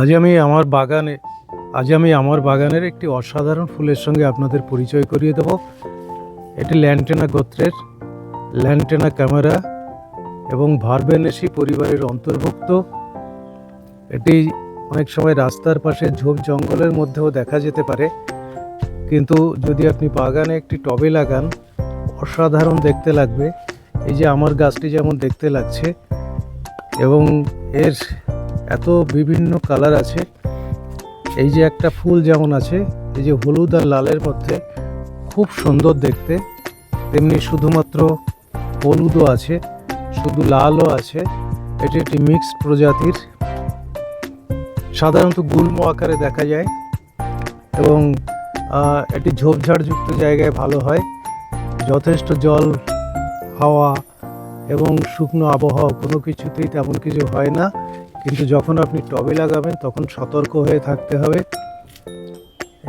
আজ আমি আমার বাগানে আজ আমি আমার বাগানের একটি অসাধারণ ফুলের সঙ্গে আপনাদের পরিচয় করিয়ে দেব। এটি ল্যান্টেনা গোত্রের ল্যান্টেনা ক্যামেরা এবং ভারবেনেসি পরিবারের অন্তর্ভুক্ত। এটি অনেক সময় রাস্তার পাশে ঝোপ জঙ্গলের মধ্যেও দেখা যেতে পারে। কিন্তু যদি আপনি বাগানে একটি টবে লাগান, অসাধারণ দেখতে লাগবে। এই যে আমার গাছটি যেমন দেখতে লাগছে এবং এর এত বিভিন্ন কালার আছে। এই যে একটা ফুল যেমন আছে, এই যে হলুদ আর লালের মধ্যে খুব সুন্দর দেখতে। তেমনি শুধুমাত্র হলুদও আছে, শুধু লালও আছে। এটি একটি মিক্সড প্রজাতির। সাধারণত গুল্ম আকারে দেখা যায় এবং এটি ঝোপঝাড়যুক্ত জায়গায় ভালো হয়। যথেষ্ট জল, হাওয়া এবং শুকনো আবহাওয়া কোনো কিছুতেই তেমন কিছু হয় না। কিন্তু যখন আপনি টবে লাগাবেন, তখন সতর্ক হয়ে থাকতে হবে।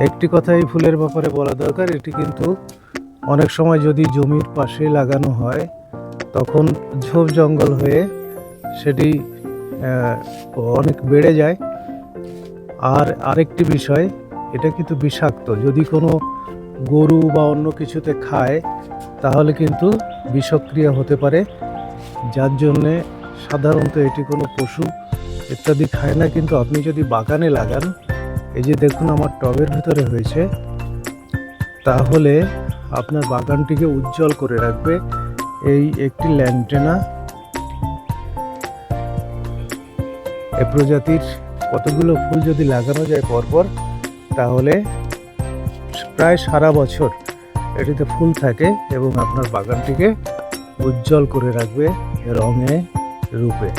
একটি কথা এই ফুলের ব্যাপারে বলা দরকার, এটি কিন্তু অনেক সময় যদি জমির পাশে লাগানো হয়, তখন ঝোপ জঙ্গল হয়ে সেটি অনেক বেড়ে যায়। আর আরেকটি বিষয়, এটা কিন্তু বিষাক্ত। যদি কোনো গরু বা অন্য কিছুতে খায়, তাহলে কিন্তু বিষক্রিয়া হতে পারে। যার জন্যে সাধারণত এটি কোনো পশু ইত্যাদি খায় না, কিন্তু আপনি যদি বাগানে লাগান, এই যে দেখুন আমার টবের ভিতরে হয়েছে, তাহলে আপনার বাগানটিকে উজ্জ্বল করে রাখবে এই একটি ল্যান্টেনা এ প্রজাতির কতগুলো ফুল যদি লাগানো যায় পরপর, তাহলে প্রায় সারা বছর এটিতে ফুল থাকে এবং আপনার বাগানটিকে উজ্জ্বল করে রাখবে রঙে, রূপে।